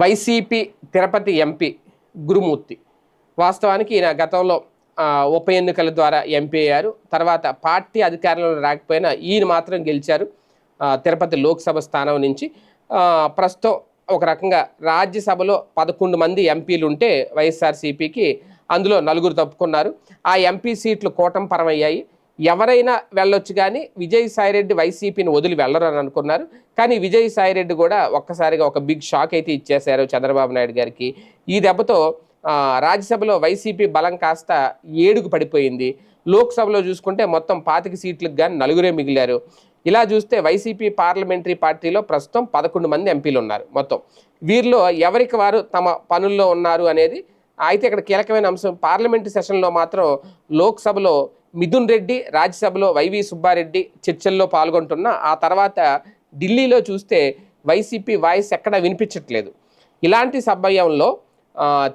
YCP Tirupati MP గురుమూర్తి. వాస్తవానికి ఈయన గతంలో ఉప ఎన్నికల ద్వారా ఎంపీ అయ్యారు. తర్వాత పార్టీ అధికారంలో రాకపోయినా ఈయన మాత్రం గెలిచారు తిరుపతి లోక్సభ స్థానం నుంచి. ప్రస్తుతం ఒక రకంగా రాజ్యసభలో పదకొండు మంది ఎంపీలు ఉంటే వైఎస్ఆర్సీపీకి అందులో నలుగురు తప్పుకున్నారు. ఆ ఎంపీ సీట్లు కూటమి పరమయ్యాయి ఎవరైనా వెళ్ళొచ్చు కానీ విజయసాయిరెడ్డి వైసీపీని వదిలి వెళ్ళరు అని అనుకున్నారు. కానీ విజయసాయిరెడ్డి కూడా ఒక్కసారిగా ఒక బిగ్ షాక్ అయితే ఇచ్చేశారు చంద్రబాబు నాయుడు గారికి. ఈ దెబ్బతో రాజ్యసభలో వైసీపీ బలం కాస్త ఏడుకు పడిపోయింది. లోక్సభలో చూసుకుంటే మొత్తం పాతిక సీట్లకు కానీ నలుగురే మిగిలారు. ఇలా చూస్తే వైసీపీ పార్లమెంటరీ పార్టీలో ప్రస్తుతం పదకొండు మంది ఎంపీలు ఉన్నారు మొత్తం. వీరిలో ఎవరికి వారు తమ పనుల్లో ఉన్నారు అనేది అయితే ఇక్కడ కీలకమైన అంశం పార్లమెంటు సెషన్లో మాత్రం లోక్సభలో మిథున్ రెడ్డి రాజ్యసభలో వైవి సుబ్బారెడ్డి చర్చల్లో పాల్గొంటున్న ఆ తర్వాత ఢిల్లీలో చూస్తే వైసీపీ వాయిస్ ఎక్కడా వినిపించట్లేదు. ఇలాంటి సమయంలో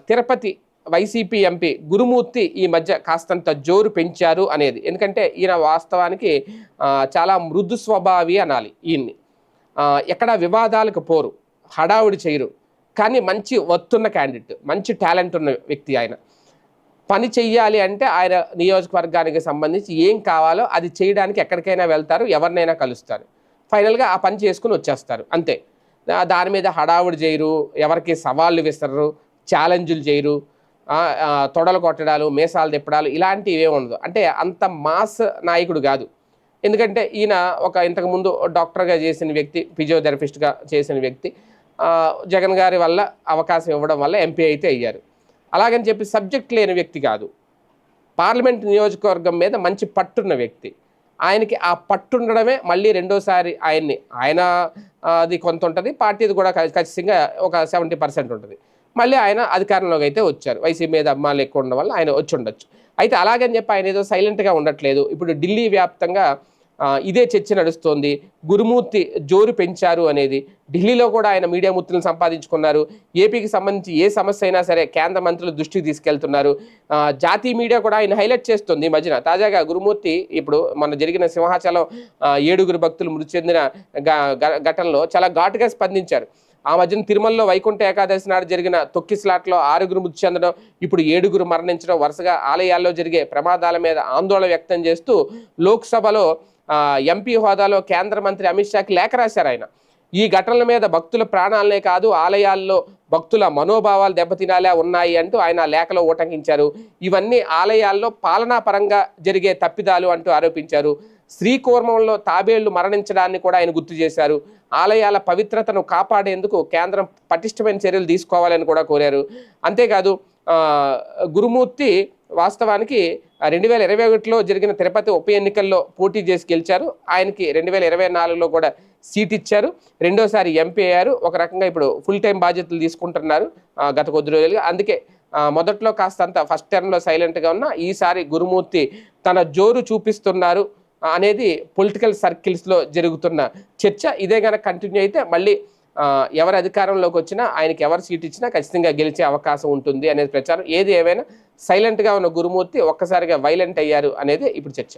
తిరుపతి వైసీపీ ఎంపీ గురుమూర్తి ఈ మధ్య కాస్తంత జోరు పెంచారు అనేది. ఎందుకంటే ఈయన వాస్తవానికి చాలా మృదు స్వభావి అనాలి ఈయన్ని. ఎక్కడా వివాదాలకు పోరు హడావుడి చేయరు. కానీ మంచి వత్తున్న క్యాండిడేట్ మంచి టాలెంట్ ఉన్న వ్యక్తి ఆయన. పని చెయ్యాలి అంటే ఆయన నియోజకవర్గానికి సంబంధించి ఏం కావాలో అది చేయడానికి ఎక్కడికైనా వెళ్తారు ఎవరినైనా కలుస్తారు. ఫైనల్గా ఆ పని చేసుకుని వచ్చేస్తారు. అంతే. దాని మీద హడావుడి చేయరు ఎవరికి సవాళ్ళు విసరరు ఛాలెంజులు చేయరు తొడలు కొట్టడాలు మీసాలు తిప్పడాలు ఇలాంటివి ఏమి ఉండదు. అంటే అంత మాస్ నాయకుడు కాదు. ఎందుకంటే ఈయన ఒక ఇంతకుముందు డాక్టర్గా చేసిన వ్యక్తి ఫిజియోథెరపిస్ట్గా చేసిన వ్యక్తి జగన్ గారి వల్ల అవకాశం ఇవ్వడం వల్ల ఎంపీ అయితే అయ్యారు. అలాగని చెప్పి సబ్జెక్ట్ లేని వ్యక్తి కాదు. పార్లమెంట్ నియోజకవర్గం మీద మంచి పట్టున్న వ్యక్తి. ఆయనకి ఆ పట్టుండడమే మళ్ళీ రెండోసారి ఆయన్ని ఆయన అది కొంత ఉంటుంది పార్టీది కూడా ఖచ్చితంగా ఒక సెవెంటీ పర్సెంట్ ఉంటుంది. మళ్ళీ ఆయన అధికారంలోకి అయితే వచ్చారు. వైసీపీ మీద అమ్మాలు ఎక్కువ ఉండడం వల్ల ఆయన వచ్చి ఉండొచ్చు. అయితే అలాగని చెప్పి ఆయన ఏదో సైలెంట్గా ఉండట్లేదు. ఇప్పుడు ఢిల్లీ వ్యాప్తంగా ఇదే చర్చ నడుస్తోంది. గురుమూర్తి జోరు పెంచారు అనేది. ఢిల్లీలో కూడా ఆయన మీడియా ముత్తులను సంపాదించుకున్నారు. ఏపీకి సంబంధించి ఏ సమస్య అయినా సరే కేంద్ర మంత్రులు దృష్టికి తీసుకెళ్తున్నారు. జాతీయ మీడియా కూడా ఆయన హైలైట్ చేస్తుంది ఈ మధ్యన. తాజాగా గురుమూర్తి ఇప్పుడు మన జరిగిన సింహాచలం ఏడుగురు భక్తులు మృతి చెందిన ఘటనలో చాలా ఘాటుగా స్పందించారు. ఆ మధ్యన తిరుమలలో వైకుంఠ ఏకాదశి నాడు జరిగిన తొక్కిస్లాట్లో ఆరుగురు మృతి చెందడం ఇప్పుడు ఏడుగురు మరణించడం వరుసగా ఆలయాల్లో జరిగే ప్రమాదాల మీద ఆందోళన వ్యక్తం చేస్తూ లోక్సభలో ఎంపీ హోదాలో కేంద్ర మంత్రి అమిత్ షాకి లేఖ రాశారు ఆయన. ఈ ఘటనల మీద భక్తుల ప్రాణాలనే కాదు ఆలయాల్లో భక్తుల మనోభావాలు దెబ్బతినాలే ఉన్నాయి అంటూ ఆయన లేఖలో ఊటంకించారు. ఇవన్నీ ఆలయాల్లో పాలనాపరంగా జరిగే తప్పిదాలు అంటూ ఆరోపించారు. శ్రీకూర్మంలో తాబేళ్ళు మరణించడాన్ని కూడా ఆయన గుర్తు చేశారు. ఆలయాల పవిత్రతను కాపాడేందుకు కేంద్రం పటిష్టమైన చర్యలు తీసుకోవాలని కూడా కోరారు. అంతేకాదు గురుమూర్తి వాస్తవానికి రెండు వేల ఇరవై ఒకటిలో జరిగిన తిరుపతి ఉప ఎన్నికల్లో పోటీ చేసి గెలిచారు. ఆయనకి రెండు వేల ఇరవై నాలుగులో కూడా సీట్ ఇచ్చారు. రెండోసారి ఎంపీ అయ్యారు. ఒక రకంగా ఇప్పుడు ఫుల్ టైం బాధ్యతలు తీసుకుంటున్నారు గత కొద్ది రోజులుగా. అందుకే మొదట్లో కాస్తంత ఫస్ట్ టర్మ్లో సైలెంట్గా ఉన్న ఈసారి గురుమూర్తి తన జోరు చూపిస్తున్నారు అనేది పొలిటికల్ సర్కిల్స్లో జరుగుతున్న చర్చ. ఇదే కనుక కంటిన్యూ అయితే మళ్ళీ ఎవరు అధికారంలోకి వచ్చినా ఆయనకి ఎవరు సీట్ ఇచ్చినా ఖచ్చితంగా గెలిచే అవకాశం ఉంటుంది అనేది ప్రచారం. ఏది ఏమైనా సైలెంట్గా ఉన్న గురుమూర్తి ఒక్కసారిగా వైలెంట్ అయ్యారు అనేది ఇప్పుడు చర్చ.